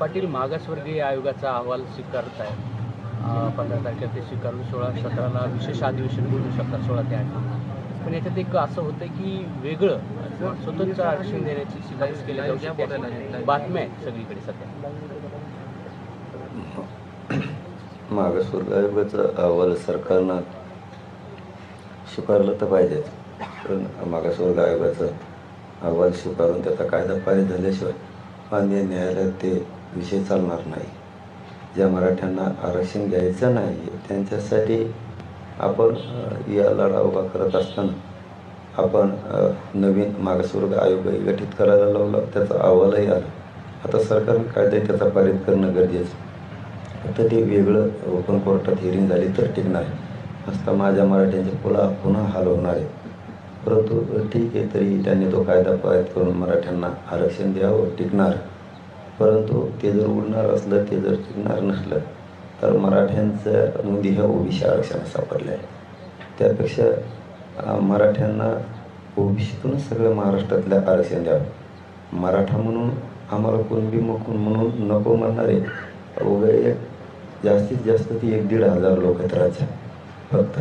पाटील मागासवर्गीय आयोगाचा अहवाल स्वीकारत आहे पंधरा तारखेला ते स्वीकारून सोळा सतराला विशेष अधिवेशन बोलू शकतात सोळा ते आठ. पण याच्यात एक असं होतं की वेगळं स्वतंत्र आरक्षण देण्याची शिफारस केली जाऊ शकते. बातम्या आहेत सगळीकडे सध्या. मागासवर्ग आयोगाचा अहवाल सरकारनं स्वीकारलं तर पाहिजेच. पण मागासवर्ग आयोगाचा अहवाल स्वीकारून त्याचा कायदा पारित झाल्याशिवाय माननीय न्यायालयात ते विषय चालणार नाही. ज्या मराठ्यांना आरक्षण घ्यायचं नाही त्यांच्यासाठी आपण या लढा उभा करत असताना आपण नवीन मागासवर्ग आयोगही गठीत करायला लावला त्याचा अहवालही आला. आता सरकारने कायदा त्याचा पारित करणं गरजेचं. फक्त ते वेगळं ओपन कोर्टात हिअरिंग झाली तर टिकणार असता माझ्या मराठ्यांचे पुला पुन्हा हाल होणार आहे. परंतु ठीक आहे तरी त्यांनी तो कायदा पारित करून मराठ्यांना आरक्षण द्यावं टिकणार. परंतु ते जर उडणार असलं ते जर टिकणार नसलं तर मराठ्यांचं नोंदी ह्या ओबीसी आरक्षणात सापडल्या आहे. त्यापेक्षा मराठ्यांना ओबीसीतूनच सगळ्या महाराष्ट्रातल्या आरक्षण द्यावं. मराठा म्हणून आम्हाला कुणबी मकून म्हणून नको म्हणणारे वगैरे एक जास्तीत जास्त ती एक दीड हजार लोक आहेत. राज्यात फक्त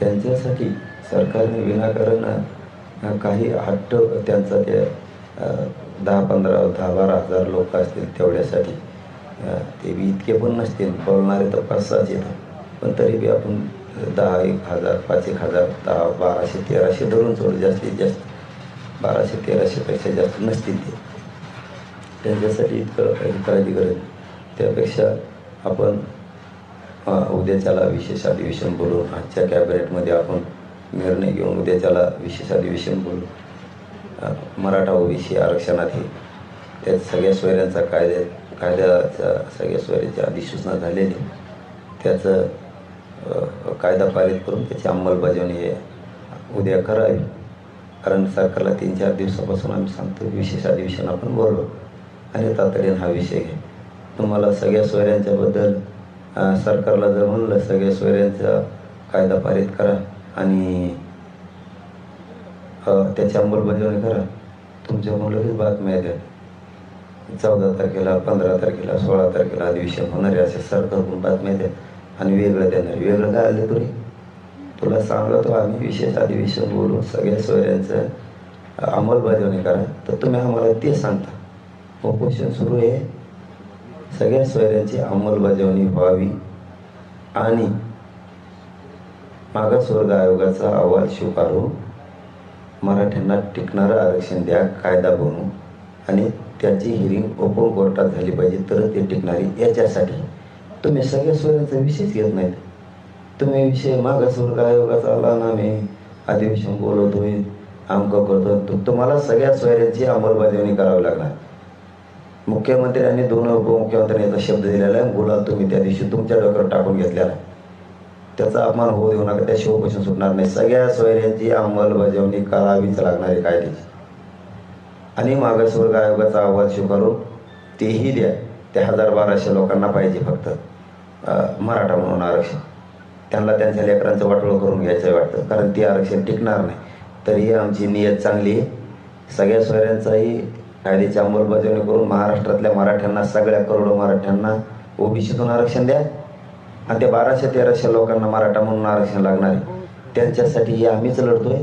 त्यांच्यासाठी सरकारने विनाकारण काही हट्ट त्यांचा ते दहा पंधरा दहा बारा हजार लोक असतील तेवढ्यासाठी. ते बी इतके पण नसतील बोलणारे तर पाच सहाच येतात. पण तरी बी आपण दहा एक हजार पाच एक हजार दहा बाराशे तेराशे धरून सोडू जास्तीत जास्त बाराशे तेराशेपेक्षा जास्त नसतील ते. त्यांच्यासाठी इतकं काळजी गरज त्यापेक्षा आपण उद्याच्याला विशेष अधिवेशन बोलून आजच्या कॅबिनेटमध्ये आपण निर्णय घेऊन उद्याच्याला विशेष अधिवेशन बोलू. मराठा ओबीसी आरक्षणात हे. त्यात सगळ्या सोयऱ्यांचा कायद्या कायद्याचा सगळ्या सोयऱ्याची अधिसूचना झालेली. त्याचं कायदा पारित करून त्याची अंमलबजावणी हे उद्या करावी. कारण सरकारला तीन चार दिवसापासून आम्ही सांगतो विशेष अधिवेशन आपण बोललो. आणि तातडीनं हा विषय घे. तुम्हाला सगळ्या सोयऱ्यांच्याबद्दल सरकारला जर म्हणलं सगळ्या सोयऱ्यांचा कायदा पारित करा. आणि त्याची अंमलबजावणी करा. तुमच्या लगेच बातम्या द्या चौदा तारखेला पंधरा तारखेला सोळा तारखेला अधिवेशन होणार आहे असे सरकारकडून बातम्या द्या आणि वेगळं देणार. वेगळं काय आलं तरी? तुला सांगतो आम्ही विशेष अधिवेशन बोलून सगळ्या सोयऱ्यांचं अंमलबजावणी करा. तर तुम्ही आम्हाला ते सांगता. उपोषण सुरू आहे. सगळ्या सोयऱ्यांची अंमलबजावणी व्हावी आणि मागासवर्ग आयोगाचा अहवाल स्वीकारून मराठ्यांना टिकणारं आरक्षण द्या कायदा बनवू आणि त्याची हिरिंग ओपन कोर्टात झाली पाहिजे तर ते टिकणारी. याच्यासाठी तुम्ही सगळ्या सोयांचा विषयच घेत नाहीत. तुम्ही विषय मागासवर्ग आयोगाचा आला ना मी अधिवेशन बोलवतोय आमकं करतो. तुम्हाला सगळ्या सोयऱ्यांची अंमलबजावणी करावी लागणार. मुख्यमंत्र्यांनी दोन उपमुख्यमंत्र्यांनी याचा शब्द दिलेला आहे. बोला तुम्ही त्या दिवशी तुमच्या डोक्यावर टाकून घेतलेला आहे. त्याचा अपमान होऊ देऊ नका त्याशिवाय उपोषण सुटणार नाही. सगळ्या सोयऱ्यांची अंमलबजावणी करावीच लागणार आहे कायद्याची आणि मागासवर्ग आयोगाचा अहवाल स्वीकारून तेही द्या. त्या हजार बाराशे लोकांना पाहिजे फक्त मराठा म्हणून आरक्षण. त्यांना त्यांच्या लेकरांचं वाटोळ करून घ्यायचं वाटतं कारण ती आरक्षण टिकणार नाही. तरीही आमची नियत चांगली आहे. सगळ्या सोयऱ्यांचाही कायद्याची अंमलबजावणी करून महाराष्ट्रातल्या मराठ्यांना सगळ्या करोडो मराठ्यांना ओबीसीतून आरक्षण द्या. आणि त्या बाराशे तेराशे लोकांना मराठा म्हणून आरक्षण लागणार आहे. त्यांच्यासाठी हे आम्हीच लढतोय.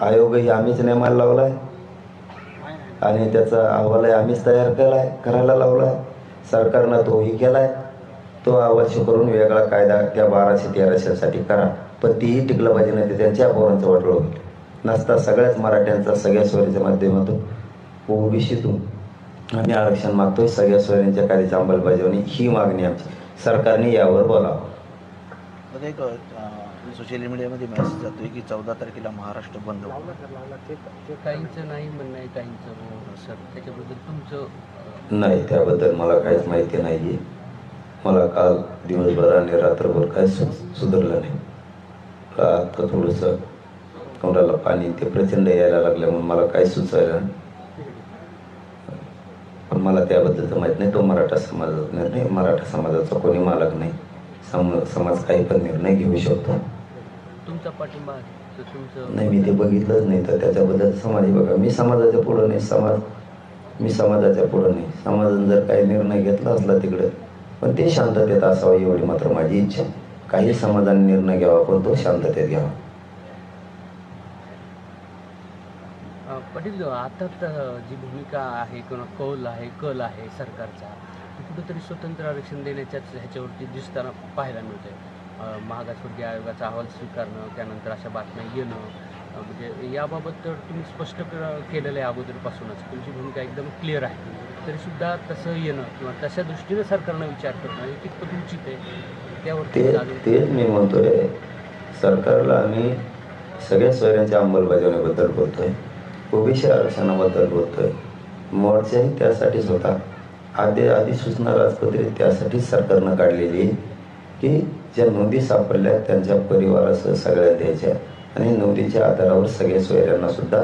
आयोगही आम्हीच नेमायला लावला आहे आणि त्याचा अहवालही आम्हीच तयार केला आहे करायला लावला आहे सरकारनं तोही केला आहे तो अवश्य करून वेगळा कायदा त्या बाराशे तेराशेसाठी करा. पण तीही टिकलं पाहिजे नाही ते त्यांच्या पोरांचं वाटलं होईल. नसता सगळ्याच मराठ्यांचा सगळ्या सोयरीच्या माध्यमातून ओबीसीतून आम्ही आरक्षण मागतोय. सगळ्या सोयऱ्यांच्या कायद्याची अंमलबजावणी ही मागणी आमची. सरकारने यावर बोलावं. एक सोशल मीडियामध्ये मेसेज जातोय की चौदा तारखेला महाराष्ट्र बंद होईल. ते काहींचं नाही म्हणणं आहे काहींचं हो सर त्याच्याबद्दल तुमचं नाही त्याबद्दल मला काहीच माहिती नाही आहे मला काल दिवसभर आणि रात्रभर सु सुधारलं नाही. आता थोडंसं कमराला पाणी ते प्रचंड यायला लागलं म्हणून मला काही सुचायला नाही मला त्याबद्दलचं माहीत नाही. तो मराठा समाजाचा निर्णय मराठा समाजाचा कोणी मालक नाही. सम समाज काही पण निर्णय घेऊ शकतो. तुमचा पाठिंबा नाही मी ते बघितलंच नाही. तर त्याच्याबद्दल समाज बघा. मी समाजाच्या पुढं नाही. समाज मी समाजाच्या पुढं नाही. समाजाने जर काही निर्णय घेतला असला तिकडं पण ते शांततेत असावं एवढी मात्र माझी इच्छा. काही समाजाने निर्णय घ्यावा पण तो शांततेत घ्यावा. पाटील आता तर जी भूमिका आहे किंवा कौल आहे कल आहे सरकारचा ती कुठेतरी स्वतंत्र आरक्षण देण्याच्याच ह्याच्यावरती दिसताना पाहायला मिळतंय. अ, मागासवर्गीय आयोगाचा अहवाल स्वीकारणं त्यानंतर अशा बातम्या येणं म्हणजे याबाबत तर तुम्ही स्पष्ट कर- केलेलं आहे अगोदरपासूनच. तुमची भूमिका एकदम क्लिअर आहे. तरीसुद्धा तसं येणं किंवा तशा दृष्टीनं सरकारनं विचार करणं हे कितपत उचित आहे? त्यावरती तेच मी म्हणतोय सरकारला आम्ही सगळ्या सोयऱ्यांच्या अंमलबजावणीबद्दल बोलतोय. ओबीसी आरक्षणाबद्दल बोलतोय. मोर्चाही त्यासाठीच होता. आधी अधिसूचना राजपत्री त्यासाठीच सरकारनं काढलेली आहे की ज्या नोंदी सापडल्या त्यांच्या परिवारासह सगळ्या द्यायच्या आणि नोंदीच्या आधारावर सगळ्या सोयऱ्यांना सुद्धा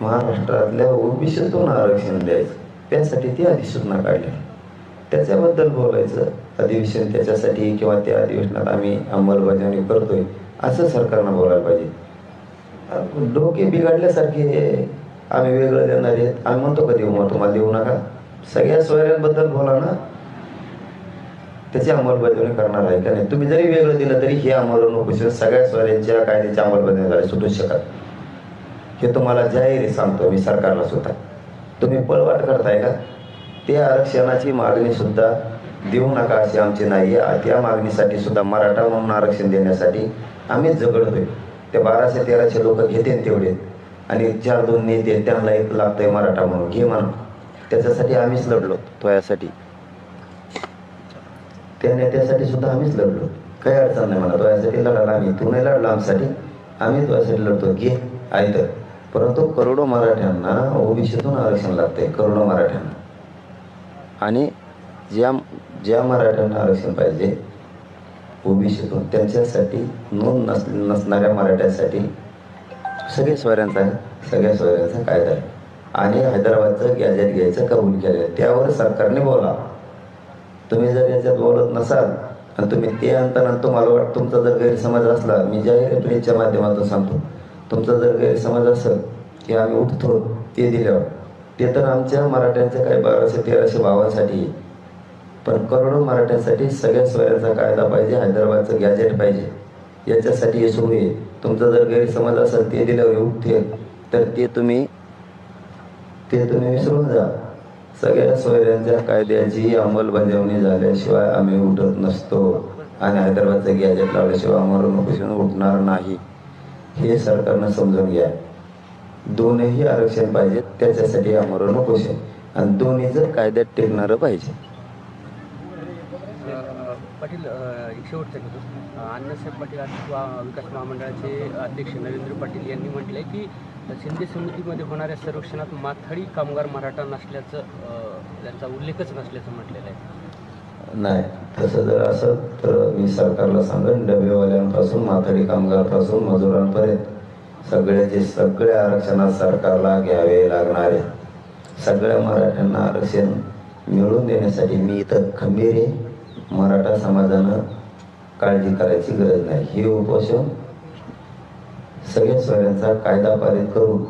महाराष्ट्रातल्या ओबीसीतून आरक्षण द्यायचं. त्यासाठी ती अधिसूचना काढली. त्याच्याबद्दल बोलायचं अधिवेशन त्याच्यासाठी किंवा त्या अधिवेशनात आम्ही अंमलबजावणी करतोय असं सरकारनं बोलायला पाहिजे. डोके बिघडल्यासारखे आम्ही वेगळं देणार आहेत. आम्ही म्हणतो का देऊ मग तुम्हाला देऊ नका? सगळ्या सोयऱ्यांबद्दल बोला ना. त्याची अंमलबजावणी करणार आहे का नाही? तुम्ही जरी वेगळं दिलं तरी हे अंमलबजावणी सगळ्या सोयऱ्यांच्या कायद्याची अंमलबजावणी सुटू शकत हे तुम्हाला जाहीर सांगतो मी सरकारला सुद्धा. तुम्ही पळवाट करताय का? ते आरक्षणाची मागणी सुद्धा देऊ नका अशी आमची नाही आहे. त्या मागणीसाठी सुद्धा मराठा म्हणून आरक्षण देण्यासाठी आम्हीच झगडतोय. ते बाराशे तेराशे लोक घेते तेवढे. आणि चार दोन नेते त्यांना एक लागतंय मराठा म्हणून. घे म्हणून. त्याच्यासाठी आम्हीच लढलो. तो यासाठी त्या नेत्यासाठी सुद्धा आम्हीच लढलो. काही अडचण नाही मला. तो यासाठी लढाला आम्ही. तू नाही लढला आमच्यासाठी आम्ही तो यासाठी लढतो. घे. आहे तर. परंतु करोडो मराठ्यांना ओबीसीतून आरक्षण लागतंय. करोडो मराठ्यांना. आणि ज्या ज्या मराठ्यांना आरक्षण पाहिजे ओबीसीतून त्यांच्यासाठी नोंद नस नसणाऱ्या मराठ्यासाठी सगळे सोयऱ्यांचा आहे सगळ्या सोयऱ्यांचा कायदा आहे. आणि हैदराबादचं गॅजेट घ्यायचं कबूल केलं त्यावर सरकारने बोला तुम्ही जर याच्यात बोलत नसाल आणि तुम्ही ते आणताना तुम्हाला वाटतं तुमचा जर गैरसमज असला मी जाहीर प्रेसच्या माध्यमातून सांगतो. तुमचा जर गैरसमज असेल की आम्ही उठतो ते दिल्यावर ते तर आमच्या मराठ्यांच्या काही बाराशे तेराशे भावांसाठी आहे. पण करोडो मराठ्यांसाठी सगळ्या सोयऱ्यांचा कायदा पाहिजे हैदराबादचं गॅजेट पाहिजे. याच्यासाठी हे सुरू आहे. तुमचा जर गैरसमज असेल ते दिल्यावर उठते. तर ते तुम्ही ते तुम्ही विसरून जा. सगळ्या सोयऱ्यांच्या कायद्याची अंमलबजावणी झाल्याशिवाय आम्ही उठत नसतो आणि हैदराबादचं गॅजेट लावल्याशिवाय आम्हाला उठणार नाही. हे सरकारनं समजून घ्या. दोनही आरक्षण पाहिजेत त्याच्यासाठी आमरण उपोषण आणि दोन्ही जर कायद्यात टेकणारं पाहिजे. पाटील एक शेवटचा घेतो. अण्णासाहेब पाटील आर्थिक विकास महामंडळाचे अध्यक्ष नरेंद्र पाटील यांनी म्हटलंय की शिंदे समितीमध्ये होणाऱ्या सर्वेक्षणात माथाडी कामगार मराठा नसल्याचं त्यांचा उल्लेखच नसल्याचं म्हटलेलं आहे. नाही तसं जर असं तर मी सरकारला सांगेन डबेवाल्यांपासून माथाडी कामगारपासून मजुरांपर्यंत सगळ्याचे सगळ्या आरक्षणात सरकारला घ्यावे लागणारे सगळ्या मराठ्यांना आरक्षण मिळवून देण्यासाठी मी इथं खंबीर आहे. मराठा समाजानं काळजी करायची गरज नाही. हे उपोषण सगळ्या स्वयंचा कायदा पारित करून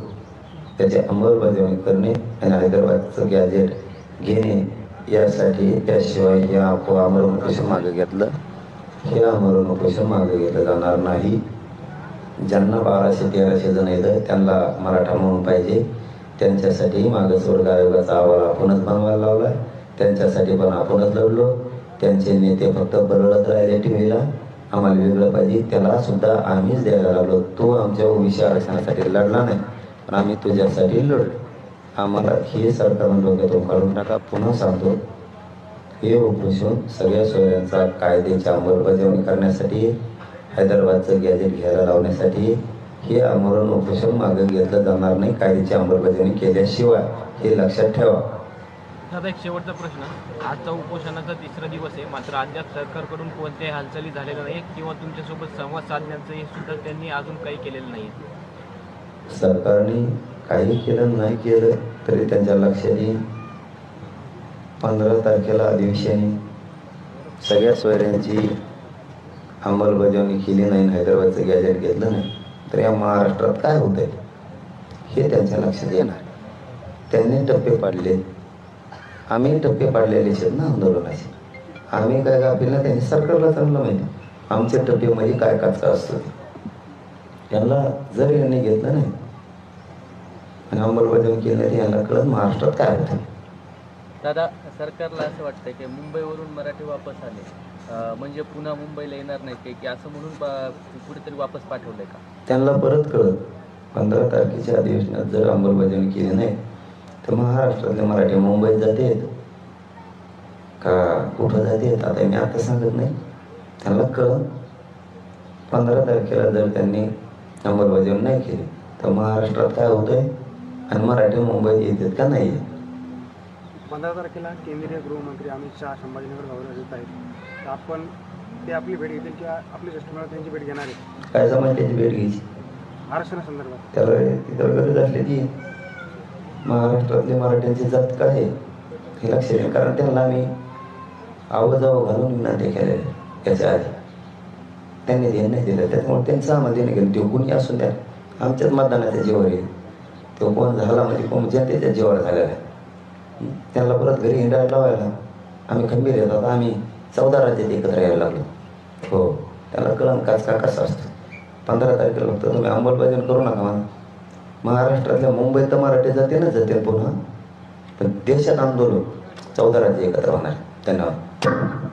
त्याची अंमलबजावणी करणे आणि हैदराबादचं गॅजेट घेणे यासाठी त्याशिवाय हे आपण आमरण उपोषण मागे घेतलं. हे आमरण उपोषण मागे घेतलं जाणार नाही. ज्यांना बाराशे तेराशे जण येतं त्यांना मराठा म्हणून पाहिजे. त्यांच्यासाठी मागासवर्ग आयोगाचा अहवाल आपणच बनवायला लावला त्यांच्यासाठी पण आपणच लढलो. त्यांचे नेते फक्त बरळत राहिले टीव्हीला आम्हाला वेगळं पाहिजे. त्याला सुद्धा आम्हीच द्यायला लागलो. तो आमच्या ओबीसी आरक्षणासाठी लढला नाही. पण आम्ही तुझ्यासाठी लढलो. आम्हाला हे सरकारनं डोक्यातून काढून टाका. पुन्हा सांगतो हे उपोषण सगळ्या सोयऱ्यांचा कायद्याची अंमलबजावणी करण्यासाठी हैदराबादचं गॅजेट घ्यायला लावण्यासाठी हे आमरण उपोषण मागे घेतलं जाणार नाही. कायद्याची अंमलबजावणी केल्याशिवाय हे लक्षात ठेवा. आता एक शेवटचा प्रश्न. आजचा उपोषणाचा तिसरा दिवस आहे. मात्र अद्याप सरकारकडून कोणत्याही हालचाली झालेल्या नाही किंवा तुमच्यासोबत संवाद साधण्याचं हे सुद्धा त्यांनी अजून काही केलेलं नाही सरकारने काही केलं नाही केलं तरी त्यांच्या लक्षात येईल पंधरा तारखेला अधिवेशन सगळ्या सोयऱ्यांची अंमलबजावणी केली नाही हैदराबादचं गॅजेट घेतलं नाही तर या महाराष्ट्रात काय होत आहे हे त्यांच्या लक्षात येणार. त्यांनी टप्पे पाडले आम्ही टप्पे पाडलेले आहेत ना आंदोलनाचे. आम्ही काय गाफील ना त्यांनी सरकारला चांगलं माहिती. आमचे टप्पे म्हणजे काय कचका असतो. त्यांना जर यांनी घेतलं नाही आणि अंमलबजावणी केली नाही तर यांना कळत महाराष्ट्रात काय होतं? दादा सरकारला असं वाटतंय की मुंबईवरून मराठी वापस आले. म्हणजे पुन्हा मुंबईला येणार काही की असं म्हणून कुठेतरी वापस पाठवलंय का? त्यांना परत कळत पंधरा तारखेच्या अधिवेशनात जर अंमलबजावणी केली नाही तर महाराष्ट्रातले मराठी मुंबईत जातेत का कुठं जातेत आता मी आता सांगत नाही. त्यांना कळ पंधरा तारखेला जर त्यांनी अंमलबजावणी नाही केली तर महाराष्ट्रात काय होतंय? आणि मराठी मुंबईत येतात का नाही पंधरा तारखेला केंद्रीय गृहमंत्री अमित शहा संभाजीनगर दौऱ्यावर येत आहेत. तर आपण ते आपली भेट घेतील किंवा आपली शिष्टमंडळ त्यांची भेट घेणार आहेत. काय समाज त्याची भेट घ्यायची? आरक्षणासंदर्भात. त्याला तिथं गरज असली ती. महाराष्ट्रातली मराठ्यांची जात काय आहे हे लक्ष द्या. कारण त्यांना आम्ही आवाजावं घालून विनंती केलेल्या याच्या आधी. त्यांनी ध्यान नाही दिलं. त्याच्यामुळे त्यांचं आम्हाला देणं गेलं ते कोणी असून द्या. आमच्याच मतदानाच्या जीवावर येईल तो कोण झाला म्हणजे कोण जनतेच्या जीवावर झालेला आहे. त्यांना परत घरी हिंडायला लावायला आम्ही खंबीर येतात आम्ही चौदा राज्यात एकत्र यायला लागलो. हो. त्याला कळण काच का कसा असतो? पंधरा तारखेला फक्त तुम्ही अंमलबजावणी करू नका मला महाराष्ट्रातल्या मुंबईत तर मराठी जाते ना जाते पुन्हा. पण देशात आंदोलन चौदा राज्य एकत्र होणार. धन्यवाद.